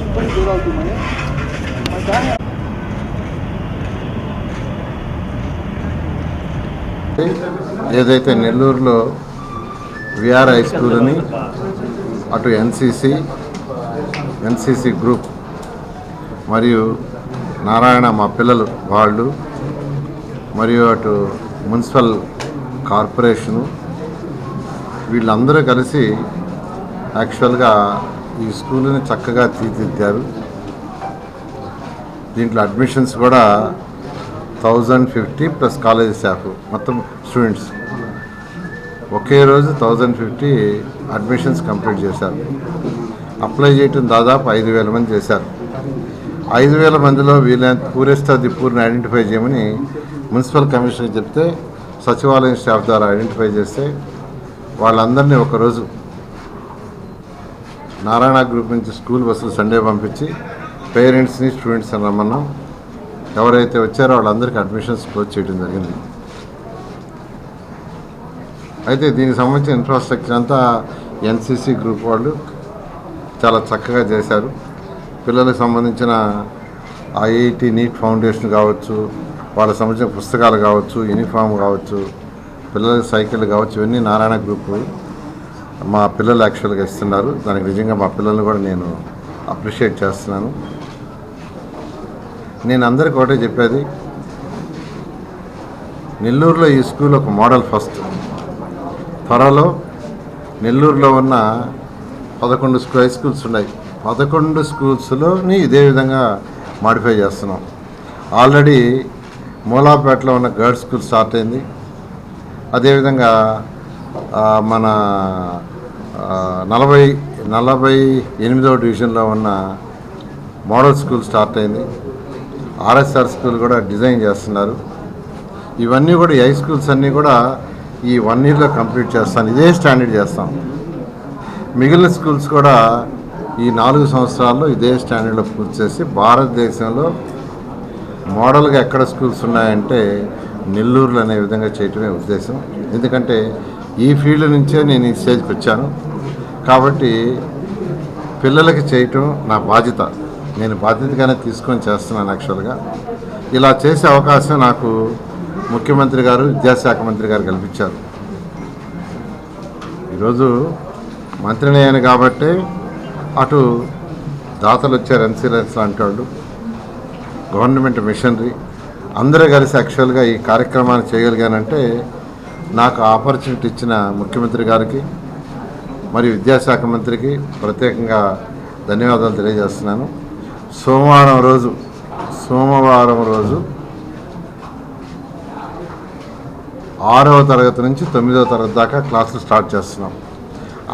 ఇబ్బంది గురవుతుందని దాని ఏదైతే నెల్లూరులో విఆర్ హై స్కూల్ అని అటు ఎన్సిసి ఎన్సిసి గ్రూప్ మరియు నారాయణ మా పిల్లలు వాళ్ళు మరియు అటు మున్సిపల్ కార్పొరేషను వీళ్ళందరూ కలిసి యాక్చువల్గా ఈ స్కూల్ని చక్కగా తీర్చిదిద్దారు. దీంట్లో అడ్మిషన్స్ కూడా thousand fifty plus college staff మొత్తం స్టూడెంట్స్. ఒకే రోజు థౌజండ్ ఫిఫ్టీ అడ్మిషన్స్ కంప్లీట్ చేశారు. అప్లై చేయటం దాదాపు ఐదు వేల మంది చేశారు. ఐదు వేల మందిలో వీళ్ళ పూరెస్ట్ ది పూర్ని ఐడెంటిఫై చేయమని మున్సిపల్ కమిషనర్ చెప్తే సచివాలయం స్టాఫ్ ద్వారా ఐడెంటిఫై చేస్తే వాళ్ళందరినీ ఒకరోజు నారాయణ గ్రూప్ నుంచి స్కూల్ బస్సులు సండే పంపించి పేరెంట్స్ని స్టూడెంట్స్ని రమ్మన్నాం. ఎవరైతే వచ్చారో వాళ్ళందరికీ అడ్మిషన్స్ క్లోజ్ చేయడం జరిగింది. అయితే దీనికి సంబంధించిన ఇన్ఫ్రాస్ట్రక్చర్ అంతా ఎన్సిసి గ్రూప్ వాళ్ళు చాలా చక్కగా చేశారు. పిల్లలకు సంబంధించిన ఐఐటి నీట్ ఫౌండేషన్ కావచ్చు వాళ్ళకి సంబంధించిన పుస్తకాలు కావచ్చు యూనిఫామ్ కావచ్చు పిల్లల సైకిల్ కావచ్చు ఇవన్నీ నారాయణ గ్రూప్ మా పిల్లలు యాక్చువల్గా ఇస్తున్నారు. దానికి నిజంగా మా పిల్లల్ని కూడా నేను అప్రిషియేట్ చేస్తున్నాను. నేను అందరికి ఒకటే చెప్పేది. నెల్లూరులో ఈ స్కూల్ ఒక మోడల్ ఫస్ట్. త్వరలో నెల్లూరులో ఉన్న పదకొండు స్కూ హై స్కూల్స్ ఉన్నాయి. పదకొండు స్కూల్స్లోని ఇదే విధంగా మాడిఫై చేస్తున్నాం. ఆల్రెడీ మూలాపేటలో ఉన్న గర్ల్స్ స్కూల్ స్టార్ట్ అయింది. అదేవిధంగా మన నలభై నలభై ఎనిమిదవ డివిజన్లో ఉన్న మోడల్ స్కూల్ స్టార్ట్ అయింది. ఆర్ఎస్ఆర్ స్కూల్ కూడా డిజైన్ చేస్తున్నారు. ఇవన్నీ కూడా హై స్కూల్స్ అన్నీ కూడా ఈ వన్ ఇయర్లో కంప్లీట్ చేస్తాను ఇదే స్టాండర్డ్ చేస్తాం. మిగిలిన స్కూల్స్ కూడా ఈ నాలుగు సంవత్సరాల్లో ఇదే స్టాండర్డ్లో పూర్తి చేసి భారతదేశంలో మోడల్గా ఎక్కడ స్కూల్స్ ఉన్నాయంటే నెల్లూరులో అనే విధంగా చేయటమే ఉద్దేశం. ఎందుకంటే ఈ ఫీల్డ్ నుంచే నేను ఈ స్టేజ్కి వచ్చాను. కాబట్టి పిల్లలకి చేయటం నా బాధ్యత. నేను బాధ్యతగానే తీసుకొని చేస్తున్నాను యాక్చువల్గా. ఇలా చేసే అవకాశం నాకు ముఖ్యమంత్రి గారు విద్యాశాఖ మంత్రి గారు కల్పించారు. ఈరోజు మంత్రిని అయ్యాను కాబట్టి అటు దాతలు వచ్చారు ఎన్సీలెన్స్ లాంటి వాళ్ళు గవర్నమెంట్ మిషనరీ. అందరూ కలిసి యాక్చువల్గా ఈ కార్యక్రమాన్ని చేయగలిగానంటే నాకు ఆపర్చునిటీ ఇచ్చిన ముఖ్యమంత్రి గారికి మరియు విద్యాశాఖ మంత్రికి ప్రత్యేకంగా ధన్యవాదాలు తెలియజేస్తున్నాను. సోమవారం రోజు సోమవారం రోజు ఆరవ తరగతి నుంచి తొమ్మిదవ తరగతి దాకా క్లాసులు స్టార్ట్ చేస్తున్నాం.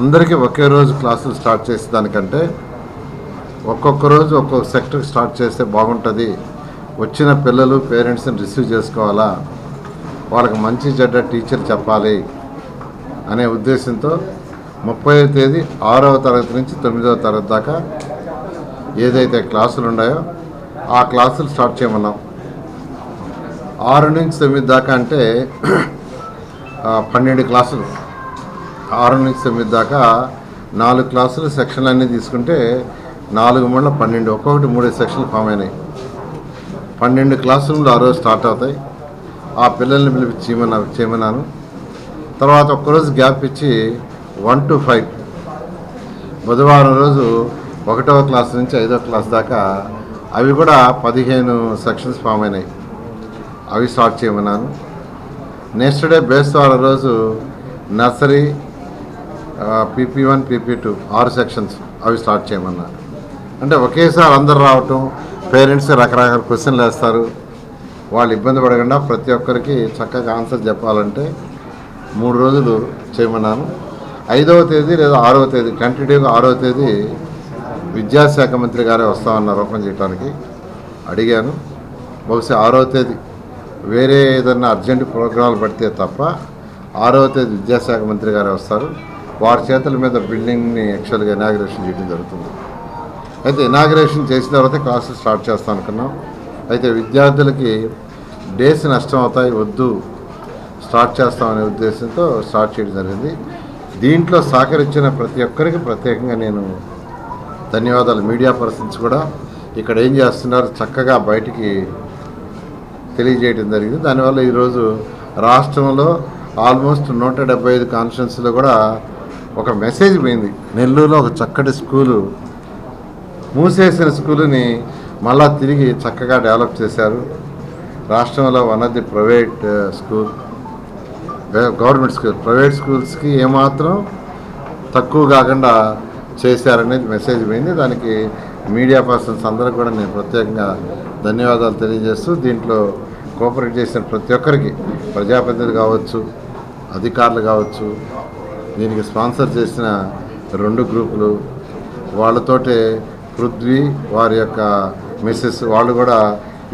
అందరికీ ఒకే రోజు క్లాసులు స్టార్ట్ చేసే దానికంటే ఒక్కొక్క రోజు ఒక్కొక్క సెక్టర్ స్టార్ట్ చేస్తే బాగుంటుంది. వచ్చిన పిల్లలు పేరెంట్స్ని రిసీవ్ చేసుకోవాలా? వాళ్ళకి మంచి చెడ్డ టీచర్ చెప్పాలి అనే ఉద్దేశంతో ముప్పై తేదీ ఆరవ తరగతి నుంచి తొమ్మిదవ తరగతి దాకా ఏదైతే క్లాసులు ఉన్నాయో ఆ క్లాసులు స్టార్ట్ చేయమన్నాం. ఆరు నుంచి తొమ్మిది దాకా అంటే పన్నెండు క్లాసులు. ఆరు నుంచి తొమ్మిది దాకా నాలుగు క్లాసులు సెక్షన్లు అన్నీ తీసుకుంటే నాలుగు మూడు పన్నెండు ఒక్కొక్కటి మూడు సెక్షన్లు ఫామ్ అయినాయి. పన్నెండు క్లాసులు ఆ రోజు స్టార్ట్ అవుతాయి. ఆ పిల్లల్ని పిలిపించి చేయమన్నా చేయమన్నాను. తర్వాత ఒక్కరోజు గ్యాప్ ఇచ్చి వన్ టు ఫైవ్ బుధవారం రోజు ఒకటవ క్లాస్ నుంచి ఐదవ క్లాస్ దాకా అవి కూడా పదిహేను సెక్షన్స్ ఫామ్ అయినాయి. అవి స్టార్ట్ చేయమన్నాను. నెక్స్ట్ డే బేస్తవారం రోజు nursery PP one PP two ఆరు సెక్షన్స్ అవి స్టార్ట్ చేయమన్నారు అంటే ఒకేసారి అందరు రావటం పేరెంట్స్ రకరకాల క్వశ్చన్లు వేస్తారు. వాళ్ళు ఇబ్బంది పడకుండా ప్రతి ఒక్కరికి చక్కగా ఆన్సర్ చెప్పాలంటే మూడు రోజులు చేయమన్నాను. ఐదవ తేదీ లేదా ఆరవ తేదీ కంటిన్యూగా ఆరవ తేదీ విద్యాశాఖ మంత్రి గారే వస్తామన్నారు ఓపెన్ చేయడానికి అడిగాను. బహుశా ఆరవ తేదీ వేరే ఏదన్నా అర్జెంట్ ప్రోగ్రాంలు పడితే తప్ప ఆరవ తేదీ విద్యాశాఖ మంత్రి గారే వస్తారు. వారి చేతుల మీద బిల్డింగ్ని యాక్చువల్గా ఇనాగ్రేషన్ చేయడం జరుగుతుంది. అయితే ఇనాగ్రేషన్ చేసిన తర్వాత క్లాసెస్ స్టార్ట్ చేస్తాం అనుకున్నాం. అయితే విద్యార్థులకి డేస్ నష్టం అవుతాయి వద్దు స్టార్ట్ చేస్తామనే ఉద్దేశంతో స్టార్ట్ చేయడం జరిగింది. దీంట్లో సహకరించిన ప్రతి ఒక్కరికి ప్రత్యేకంగా నేను ధన్యవాదాలు. మీడియా పర్సన్స్ కూడా ఇక్కడ ఏం చేస్తున్నారు చక్కగా బయటికి తెలియజేయడం జరిగింది. దానివల్ల ఈరోజు రాష్ట్రంలో ఆల్మోస్ట్ నూట డెబ్బై ఐదు కాన్స్టిట్యున్సీలో కూడా ఒక మెసేజ్ పోయింది. నెల్లూరులో ఒక చక్కటి స్కూలు మూసేసిన స్కూలుని మళ్ళా తిరిగి చక్కగా డెవలప్ చేశారు. రాష్ట్రంలో one of the private school government school private స్కూల్స్కి ఏమాత్రం తక్కువ కాకుండా చేశారనేది మెసేజ్ పోయింది. దానికి మీడియా పర్సన్స్ అందరూ కూడా నేను ప్రత్యేకంగా ధన్యవాదాలు తెలియజేస్తూ దీంట్లో కోఆపరేట్ చేసిన ప్రతి ఒక్కరికి ప్రజాప్రతినిధులు కావచ్చు అధికారులు కావచ్చు దీనికి స్పాన్సర్ చేసిన రెండు గ్రూపులు వాళ్ళతోటే పృథ్వీ వారి యొక్క మిస్సెస్ వాళ్ళు కూడా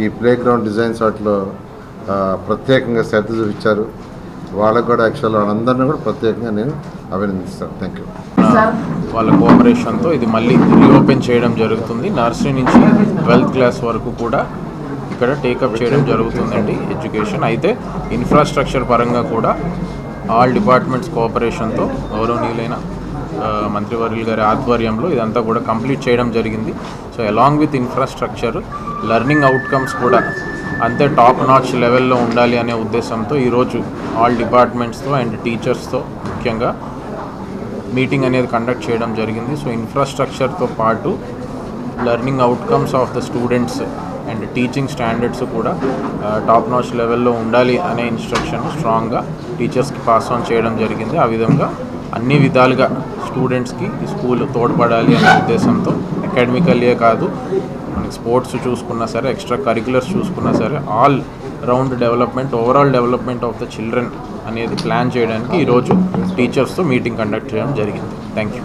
ఈ ప్లే గ్రౌండ్ డిజైన్స్ వాటిలో ప్రత్యేకంగా శ్రద్ధ చూపించారు. వాళ్ళకు కూడా యాక్చువల్ వాళ్ళందరినీ కూడా ప్రత్యేకంగా నేను అభినందిస్తాను. థ్యాంక్ యూ వాళ్ళ కోఆపరేషన్తో ఇది మళ్ళీ రీఓపెన్ చేయడం జరుగుతుంది. నర్సరీ నుంచి ట్వెల్త్ క్లాస్ వరకు కూడా ఇక్కడ టేకప్ చేయడం జరుగుతుందండి ఎడ్యుకేషన్ అయితే ఇన్ఫ్రాస్ట్రక్చర్ పరంగా కూడా ఆల్ డిపార్ట్మెంట్స్ కోఆపరేషన్తో గౌరవనీయులైన మంత్రివర్యులు గారి ఆధ్వర్యంలో ఇదంతా కూడా కంప్లీట్ చేయడం జరిగింది. So along with infrastructure learning outcomes కూడా అంతే టాప్ నాచ్ లెవెల్లో ఉండాలి అనే ఉద్దేశంతో ఈరోజు ఆల్ డిపార్ట్మెంట్స్తో అండ్ టీచర్స్తో ముఖ్యంగా మీటింగ్ అనేది కండక్ట్ చేయడం జరిగింది. సో ఇన్ఫ్రాస్ట్రక్చర్తో పాటు learning outcomes of the students and teaching standards కూడా టాప్ నాచ్ లెవెల్లో ఉండాలి అనే ఇన్స్ట్రక్షన్ స్ట్రాంగ్గా టీచర్స్కి పాస్ ఆన్ చేయడం జరిగింది. ఆ విధంగా అన్ని విధాలుగా స్టూడెంట్స్కి స్కూల్ తోడ్పడాలి అనే ఉద్దేశంతో అకాడమికల్లే కాదు మనకి స్పోర్ట్స్ చూసుకున్నా సరే ఎక్స్ట్రా కరికులర్స్ చూసుకున్నా సరే all round development overall development of the children అనేది ప్లాన్ చేయడానికి ఈరోజు టీచర్స్తో మీటింగ్ కండక్ట్ చేయడం జరిగింది. Thank you